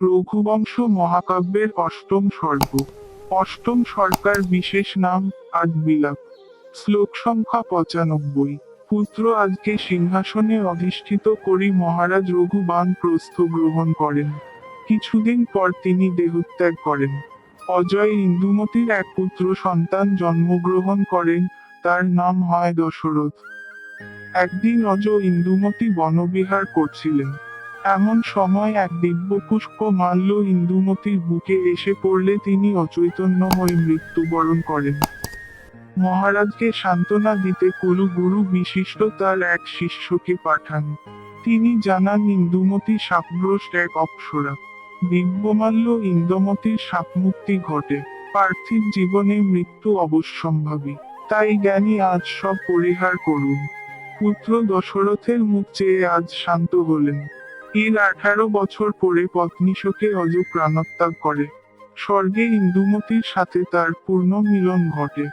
রঘুবংশ মহাকাব্যের অষ্টম স্বর্গ। অষ্টম সরকার বিশেষ নাম আজ বিলাপ শ্লোক সংখ্যা পঁচানব্বই। পুত্র আজকে সিংহাসনে অধিষ্ঠিত করি মহারাজ রঘুবান প্রস্থ গ্রহণ করেন। কিছুদিন পর তিনি দেহত্যাগ করেন। অজয় ইন্দুমতির এক পুত্র সন্তান জন্মগ্রহণ করেন, তার নাম হয় দশরথ। একদিন অজ ইন্দুমতি বনবিহার করছিলেন। এমন সময় এক দিব্য পুষ্প মাল্য ইন্দুমতির বুকে এসে পড়লে তিনি অচৈতন্য হয়ে মৃত্যুবরণ করেন। মহারাজকে সান্ত্বনা দিতে কুলু গুরু বিশিষ্ট তার এক শিষ্যকে পাঠান। তিনি জানান ইন্দুমতি সাপগ্রস্ত এক অপ্সরা। দিব্যমাল্য ইন্দুমতির সাপমুক্তি ঘটে। পার্থিব জীবনে মৃত্যু অবশ্যম্ভাবী। তাই জ্ঞানী আজ সব পরিহার করুন। পুত্র দশরথের মুখ চেয়ে আজ শান্ত হলেন। এর আঠারো বছর পরে পত্নী শোকে অজ প্রাণত্যাগ করে। স্বর্গে ইন্দুমতির সাথে তার পূর্ণ মিলন ঘটে।